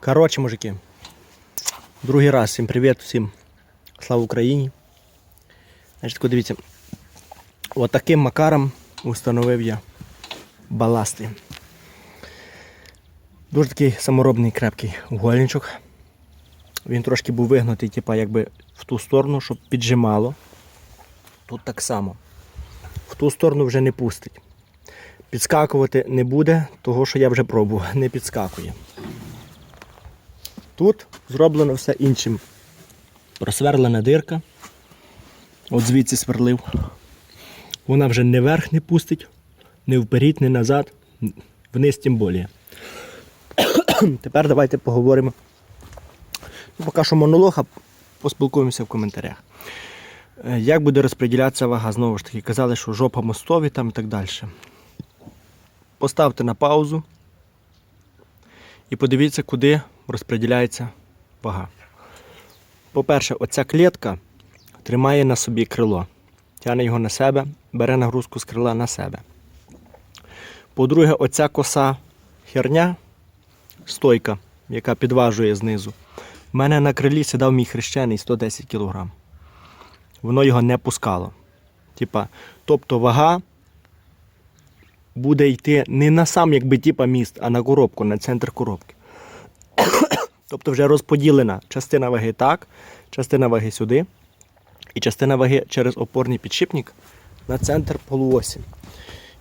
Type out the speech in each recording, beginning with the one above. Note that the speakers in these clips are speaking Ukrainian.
Коротше, мужики. Другий раз всім привіт, всім слава Україні. Значить, дивіться. Отаким макаром установив я баласти. Дуже такий саморобний крепкий угольничок. Він трошки був вигнутий, типа, якби в ту сторону, щоб піджимало. Тут так само. В ту сторону вже не пустить. Підскакувати не буде, того що я вже пробував, не підскакує. Тут зроблено все іншим. Просверлена дирка. От звідси сверлив. Вона вже не вверх не пустить, не вперед, не назад, вниз тим більше. Тепер давайте поговоримо. Ну, поки що монолог, а поспілкуємося в коментарях. Е, Як буде розподілятися вага? Знову ж таки, казали, що жопа мостові там і так далі. Поставте на паузу і подивіться, куди розподіляється вага. По-перше, оця клітка тримає на собі крило. Тягне його на себе, бере нагрузку з крила на себе. По-друге, оця коса херня, стойка, яка підважує знизу. У мене на крилі сідав мій хрещений 110 кг. Воно його не пускало. Типа, тобто вага буде йти не на сам якби типа міст, а на коробку, на центр коробки. Тобто вже розподілена частина ваги так, частина ваги сюди, і частина ваги через опорний підшипник на центр полуосі.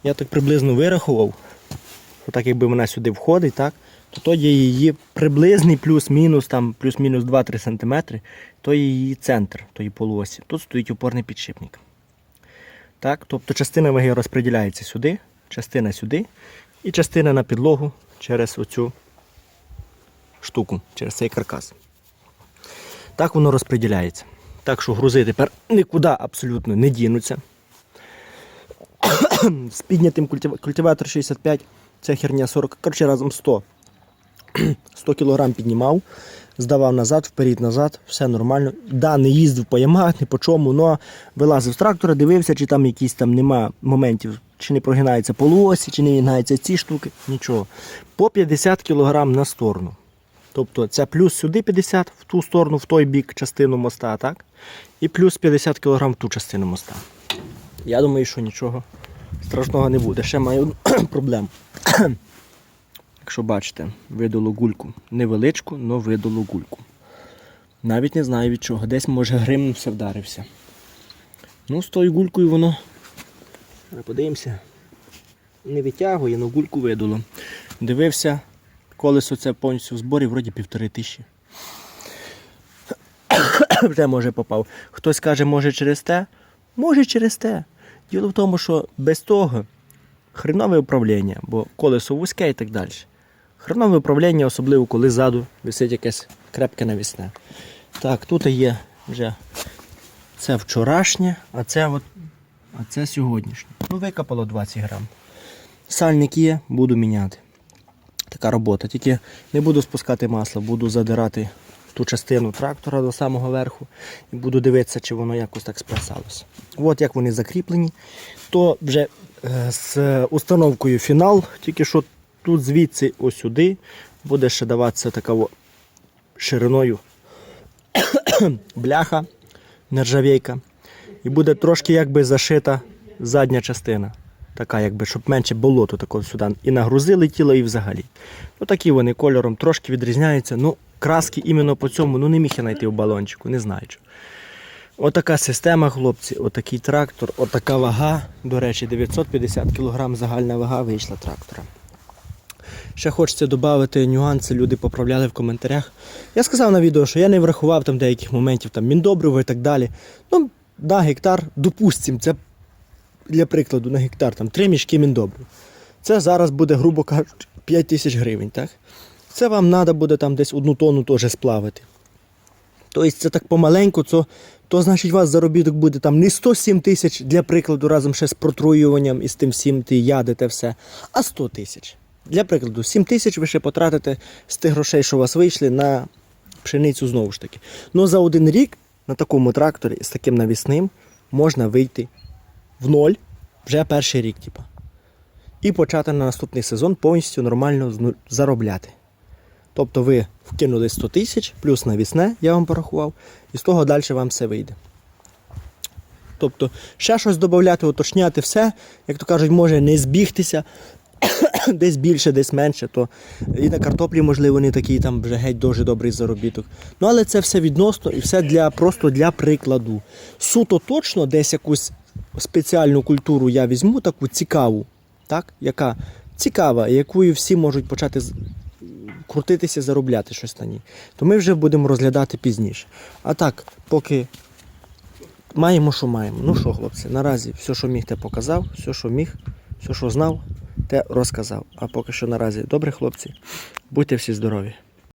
Я так приблизно вирахував, так якби вона сюди входить, так, то то її приблизний плюс-мінус, там плюс-мінус 2-3 см, то є її центр тої полуосі. Тут стоїть опорний підшипник. Так, тобто частина ваги розподіляється сюди, частина сюди, і частина на підлогу через оцю штуку, через цей каркас. Так воно розподіляється. Так що грузи тепер нікуди абсолютно не дінуться. З піднятим культиватор 65, ця херня 40, коротше разом 100. 100 кг піднімав, здавав назад, вперед, назад, все нормально. Да, не їздив по ямах, ні по чому, але вилазив з трактора, дивився, чи там якісь там нема моментів, чи не прогинається полуосі, чи не вигинаються ці штуки, нічого. По 50 кг на сторону. Тобто це плюс сюди 50 в ту сторону, в той бік частину моста, так? І плюс 50 кг в ту частину моста. Я думаю, що нічого страшного не буде. Ще маю одну проблему. Якщо бачите, видало гульку. Невеличку, але видало гульку. Навіть не знаю від чого. Десь може гримнувся, вдарився. Ну, з тою гулькою воно. Подивимося. Не витягує, але гульку видало. Дивився, колесо це повністю в зборі, вроді півтори тисячі. Вже може попав. Хтось каже, може через те? Може через те. Діло в тому, що без того хренове управління, бо колесо вузьке і так далі. Хренове управління, особливо коли ззаду висить якесь крепке навісне. Так, тут є вже це вчорашнє, а це от, а це сьогоднішнє. Ну, викопало 20 грам. Сальник є, буду міняти. Така робота. Тільки не буду спускати масло, буду задирати ту частину трактора до самого верху і буду дивитися, чи воно якось так сплясалося. От як вони закріплені. То вже е, з установкою фінал, тільки що тут звідси ось сюди буде ще даватися така шириною бляха, нержавійка. І буде трошки якби зашита задня частина. Така, якби, щоб менше болото такого сюди. І нагрузили тіло, і взагалі. Ну такі вони кольором трошки відрізняються. Ну, краски іменно по цьому ну, не міг я знайти в балончику, не знаю чого. Отака система, хлопці, отакий трактор, отака вага. До речі, 950 кг загальна вага вийшла трактора. Ще хочеться додати нюанси, люди поправляли в коментарях. Я сказав на відео, що я не врахував там деяких моментів, там міндобриво і так далі. Ну, да, гектар, допустимо, це для прикладу на гектар там 3 мішки міндобрив. Це зараз буде, грубо кажучи, 5 тисяч гривень. Так? Це вам треба буде там десь одну тонну теж сплавити. Тобто це так помаленьку, то, то значить у вас заробіток буде там не 107 тисяч, для прикладу, разом ще з протруюванням і з тим всім ти ядите все, а 100 тисяч. Для прикладу, 7 тисяч ви ще потратите з тих грошей, що у вас вийшли, на пшеницю знову ж таки. Ну за один рік на такому тракторі з таким навісним можна вийти в ноль вже перший рік, типа. І почати на наступний сезон повністю нормально заробляти. Тобто ви вкинули 100 тисяч, плюс навісне, я вам порахував, і з того далі вам все вийде. Тобто ще щось додати, уточняти все, як то кажуть, може не збігтися, десь більше, десь менше, то і на картоплі, можливо, не такий там вже геть дуже добрий заробіток. Ну, але це все відносно і все для, просто для прикладу. Суто точно десь якусь спеціальну культуру я візьму, таку цікаву, так? яка цікава, якою всі можуть почати крутитися, заробляти щось на ній. То ми вже будемо розглядати пізніше. А так, поки маємо, що маємо. Ну що, хлопці, наразі все, що міг, те показав, все, що міг, все, що знав, те розказав. А поки що наразі добре, хлопці. Будьте всі здорові.